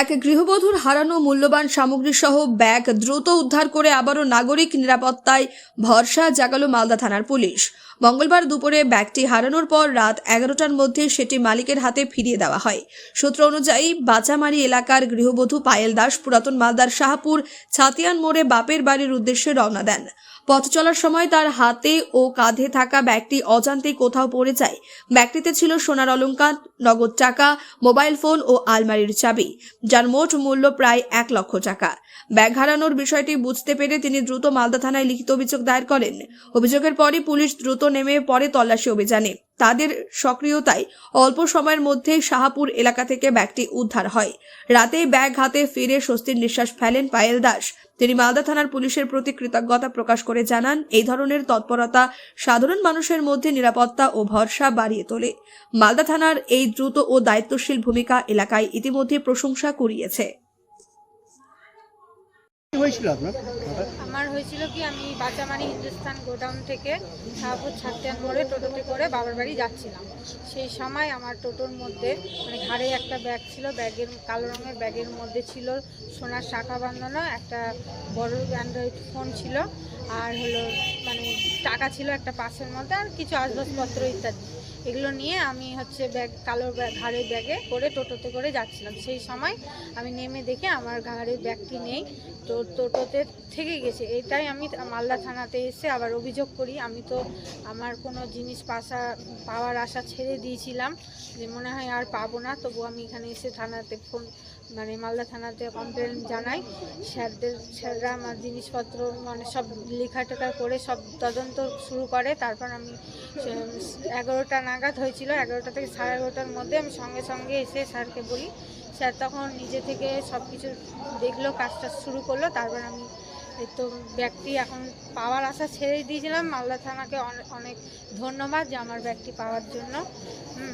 এক গৃহবধূর হারানো মূল্যবান সামগ্রী সহ ব্যাগ দ্রুত উদ্ধার করে আবারও নাগরিক নিরাপত্তায় ভরসা জাগালো মালদা থানার পুলিশ। মঙ্গলবার দুপুরে ব্যাগটি হারানোর পর রাত এগারোটার মধ্যে সেটি মালিকের হাতে ফিরিয়ে দেওয়া হয়। সূত্র অনুযায়ী বাচামারি এলাকার গৃহবধূ পায়েল দাস পুরাতন মালদার শাহপুর ছাতিয়ান মোড়ে বাপের বাড়ির উদ্দেশ্যে রওনা দেন। পথ চলার সময় তার হাতে ও কাঁধে থাকা ব্যাগটি অজান্তে কোথাও পড়ে যায়। ব্যাগটিতে ছিল সোনার অলঙ্কার নগদ টাকা, মোবাইল ফোন ও আলমারির চাবি, যার মোট মূল্য প্রায় এক লক্ষ টাকা। ব্যাগ হারানোর বিষয়টি বুঝতে পেরে তিনি দ্রুত মালদা থানায় লিখিত অভিযোগ দায়ের করেন। অভিযোগের পরই পুলিশ দ্রুত নেমে পরে তল্লাশি অভিযানে। তাদের সক্রিয়তায় অল্প সময়ের মধ্যে শাহাপুর এলাকা থেকে ব্যাগটি উদ্ধার হয়। রাতেই ব্যাগ হাতে ফিরে স্বস্তির নিঃশ্বাস ফেলেন পায়েল দাস। তিনি মালদা থানার পুলিশের প্রতি কৃতজ্ঞতা প্রকাশ করে জানান, এই ধরনের তৎপরতা সাধারণ মানুষের মধ্যে নিরাপত্তা ও ভরসা বাড়িয়ে তোলে। মালদা থানার এই দ্রুত ও দায়িত্বশীল ভূমিকা এলাকায় ইতিমধ্যে প্রশংসা কুড়িয়েছে। হয়েছিল আপনার? আমার হয়েছিল কি, আমি বাঁচামারি হিন্দুস্তান গোডাউন থেকে শাহপুর ছাত্রান মোড়ে টোটোতে করে বাবার বাড়ি যাচ্ছিলাম। সেই সময় আমার টোটোর মধ্যে মানে ঘাড়ে একটা ব্যাগ ছিল, ব্যাগের, কালো রঙের ব্যাগের মধ্যে ছিল সোনার শাখা বাঁধানো, একটা বড় অ্যান্ড্রয়েড ফোন ছিল, আর হলো মানে টাকা ছিল একটা পাশের মধ্যে, আর কিছু আসবাবপত্র ইত্যাদি। এগুলো নিয়ে আমি হচ্ছে ব্যাগ, কালো ঘাড়ের ব্যাগে করে টোটোতে করে যাচ্ছিলাম। সেই সময় আমি নেমে দেখে আমার ঘাড়ের ব্যাগটি নেই, তো টোটোতে থেকে গেছে। এটাই আমি মালদা থানাতে এসে আবার অভিযোগ করি। আমি তো আমার কোনো জিনিস পাশা পাওয়ার আশা ছেড়ে দিয়েছিলাম যে মনে হয় আর পাবো না। তবু আমি এখানে এসে থানাতে ফোন মানে মালদা থানাতে কমপ্লেন জানাই। স্যারদের, স্যাররা আমার জিনিসপত্র মানে সব লেখা টেখা করে সব তদন্ত শুরু করে। তারপর আমি এগারোটা নাগাদ হয়েছিল, এগারোটা থেকে সাড়ে এগারোটার মধ্যে আমি সঙ্গে সঙ্গে এসে স্যারকে বলি। স্যার তখন নিজে থেকে সব কিছু দেখল, কাজটা শুরু করল। তারপর আমি তো ব্যাগটি এখন পাওয়ার আশা ছেড়ে দিয়েছিলাম। মালদা থানাকে অনে- অনেক ধন্যবাদ যে আমার ব্যাগটি পাওয়ার জন্য।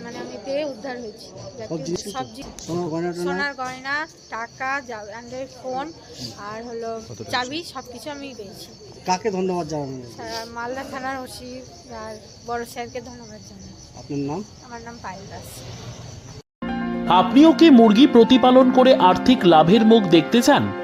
মানে আমি পেয়ে উদ্ধার হয়েছি। সব সোনার গয়না টাকা অ্যান্ড্রয়েড ফোন আর হলো চাবি সব কিছু আমি পেয়েছি। কাকে ধন্যবাদ জানাবেন মালদা থানার ওসি আর বড় স্যারকে ধন্যবাদ জানাই। আপনার নাম? আমার নাম পায়েল দাস। আপনিও কি মুরগি প্রতিপালন করে আর্থিক লাভের মুখ দেখতে চান?